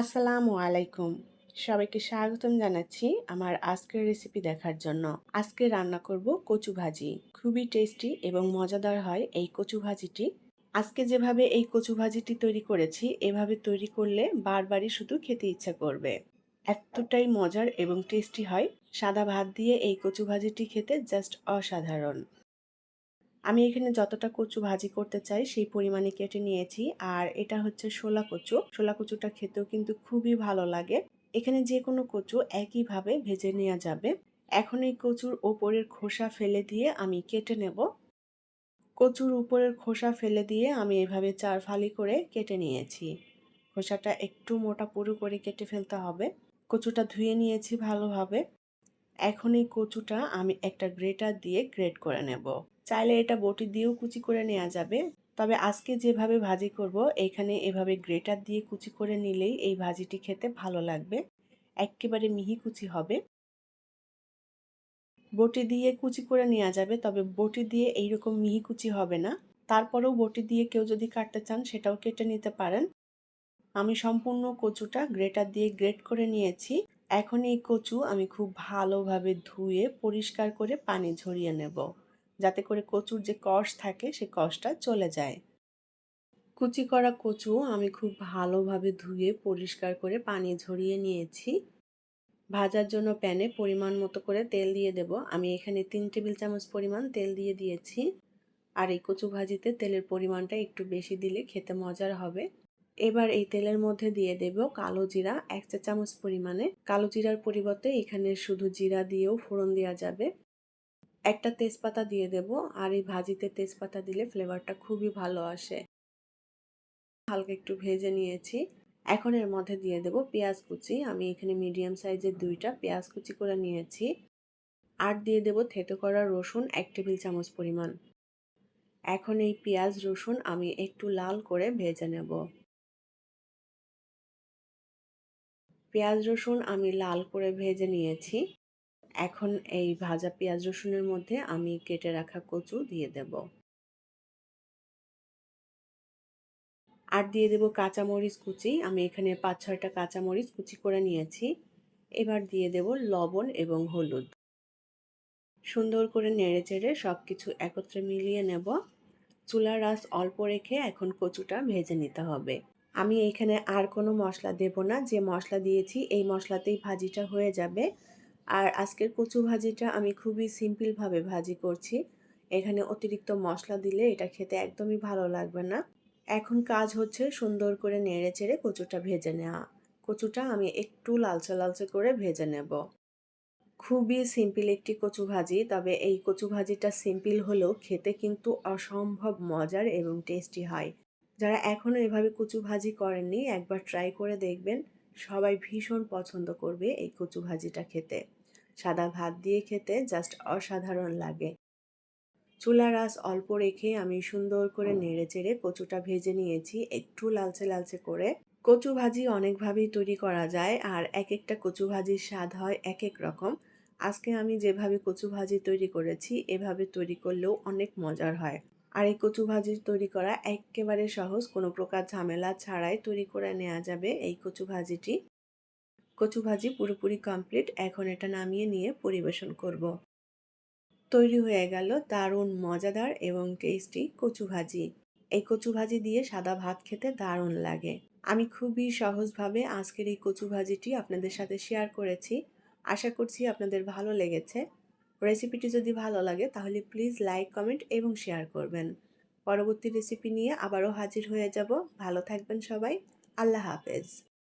আসসালামু আলাইকুম। সবাইকে স্বাগতম জানাচ্ছি আমার আজকের রেসিপি দেখার জন্য। আজকে রান্না করব কচু ভাজি। খুবই টেস্টি এবং মজাদার হয় এই কচু ভাজিটি। আজকে যেভাবে এই কচু ভাজিটি তৈরি করেছি, এভাবে তৈরি করলে বারবারই শুধু খেতে ইচ্ছা করবে। এতটাই মজার এবং টেস্টি হয়। সাদা ভাত দিয়ে এই কচু ভাজিটি খেতে জাস্ট অসাধারণ। আমি এখানে যতটা কচু ভাজি করতে চাই, সেই পরিমাণে কেটে নিয়েছি। আর এটা হচ্ছে শোলা কচু। শোলা কচুটা খেতেও কিন্তু খুবই ভালো লাগে। এখানে যে কোনো কচু একইভাবে ভেজে নেওয়া যাবে। এখন এই কচুর ওপরের খোসা ফেলে দিয়ে আমি কেটে নেব। কচুর উপরের খোসা ফেলে দিয়ে আমি এভাবে চার ফালি করে কেটে নিয়েছি। খোসাটা একটু মোটা পুরু করে কেটে ফেলতে হবে। কচুটা ধুয়ে নিয়েছি ভালোভাবে। এখন এই কচুটা আমি একটা গ্রেটার দিয়ে গ্রেট করে নেব। চাইলে এটা বটি দিয়েও কুচি করে নেওয়া যাবে। তবে আজকে যেভাবে ভাজি করব, এখানে এভাবে গ্রেটার দিয়ে কুচি করে নিলেই এই ভাজিটি খেতে ভালো লাগবে। একেবারে মিহি কুচি হবে। বটি দিয়ে কুচি করে নেওয়া যাবে, তবে বটি দিয়ে এইরকম মিহি কুচি হবে না। তারপরেও বটি দিয়ে কেউ যদি কাটতে চান, সেটাও কেটে নিতে পারেন। আমি সম্পূর্ণ কচুটা গ্রেটার দিয়ে গ্রেট করে নিয়েছি। এখন এই কচু আমি খুব ভালোভাবে ধুয়ে পরিষ্কার করে পানি ঝরিয়ে নেব। যাতে করে কচুর যে কষ থাকে, সে কষটা চলে যায়। কুচি করা কচু আমি খুব ভালোভাবে ধুয়ে পরিষ্কার করে পানি ঝরিয়ে নিয়েছি। ভাজার জন্য প্যানে পরিমাণ মতো করে তেল দিয়ে দেব। আমি এখানে তিন টেবিল চামচ পরিমাণ তেল দিয়ে দিয়েছি। আর এই কচু ভাজিতে তেলের পরিমাণটা একটু বেশি দিলে খেতে মজার হবে। এবার এই তেলের মধ্যে দিয়ে দেব কালো জিরা এক চা চামচ পরিমাণে। কালো জিরার পরিবর্তে এখানে শুধু জিরা দিয়েও ফোড়ন দেওয়া যাবে। একটা তেজপাতা দিয়ে দেব আর এই ভাজিতে তেজপাতা দিলে ফ্লেভারটা খুবই ভালো আসে। হালকা একটু ভেজে নিয়েছি। এখন এর মধ্যে দিয়ে দেব পেঁয়াজ কুচি। আমি এখানে মিডিয়াম সাইজের দুইটা পেঁয়াজ কুচি করে নিয়েছি। আর দিয়ে দেব থেতো করা রসুন এক টেবিল চামচ পরিমাণ। এখন এই পেঁয়াজ রসুন আমি একটু লাল করে ভেজে নেব। পেঁয়াজ রসুন আমি লাল করে ভেজে নিয়েছি। এখন এই ভাজা পেঁয়াজ রসুনের মধ্যে আমি কেটে রাখা কচু দিয়ে দেব। আর দিয়ে দেব কাঁচামরিচ কুচি। আমি এখানে পাঁচ, ছয়টা কাঁচামরিচ কুচি করে নিয়েছি। এবার দিয়ে দেব লবণ এবং হলুদ। সুন্দর করে নেড়ে চেড়ে সব কিছু একত্রে মিলিয়ে নেব। চুলার রাস অল্প রেখে এখন কচুটা ভেজে নিতে হবে। আমি এখানে আর কোনো মশলা দেব না। যে মশলা দিয়েছি, এই মশলাতেই ভাজিটা হয়ে যাবে। আর আজকের কচু ভাজিটা আমি খুবই সিম্পলভাবে ভাজি করছি। এখানে অতিরিক্ত মশলা দিলে এটা খেতে একদমই ভালো লাগবে না। এখন কাজ হচ্ছে সুন্দর করে নেড়ে চেড়ে কচুটা ভেজে নেওয়া। কচুটা আমি একটু লালচে লালচে করে ভেজে নেব। খুবই সিম্পল একটি কচু ভাজি, তবে এই কচু ভাজিটা সিম্পল হলেও খেতে কিন্তু অসম্ভব মজার এবং টেস্টি হয়। যারা এখনও এভাবে কচু ভাজি করেননি, একবার ট্রাই করে দেখবেন। সবাই ভীষণ পছন্দ করবে এই কচু ভাজিটা খেতে। সাদা ভাত দিয়ে খেতে জাস্ট অসাধারণ লাগে। চুলার আঁচ অল্প রেখে আমি সুন্দর করে নেড়ে চেড়ে কচুটা ভেজে নিয়েছি একটু লালচে লালচে করে। কচু ভাজি অনেকভাবেই তৈরি করা যায় আর এক একটা কচু ভাজির স্বাদ হয় এক এক রকম। আজকে আমি যেভাবে কচু ভাজি তৈরি করেছি, এভাবে তৈরি করলেও অনেক মজার হয়। আর এই কচু ভাজি তৈরি করা একেবারে সহজ, কোনো প্রকার ঝামেলা ছাড়াই তৈরি করে নেওয়া যাবে এই কচু ভাজিটি। কচু ভাজি পুরোপুরি কমপ্লিট এখন এটা নামিয়ে নিয়ে পরিবেশন করব। তৈরি হয়ে গেল দারুণ মজাদার এবং টেস্টি কচু ভাজি। এই কচু ভাজি দিয়ে সাদা ভাত খেতে দারুণ লাগে। আমি খুবই সহজভাবে আজকের এই কচু ভাজিটি আপনাদের সাথে শেয়ার করেছি। আশা করছি আপনাদের ভালো লেগেছে। রেসিপিটি যদি ভালো লাগে, তাহলে প্লিজ লাইক কমেন্ট এবং শেয়ার করবেন। পরবর্তী রেসিপি নিয়ে আবারও হাজির হয়ে যাব। ভালো থাকবেন সবাই। আল্লাহ হাফেজ।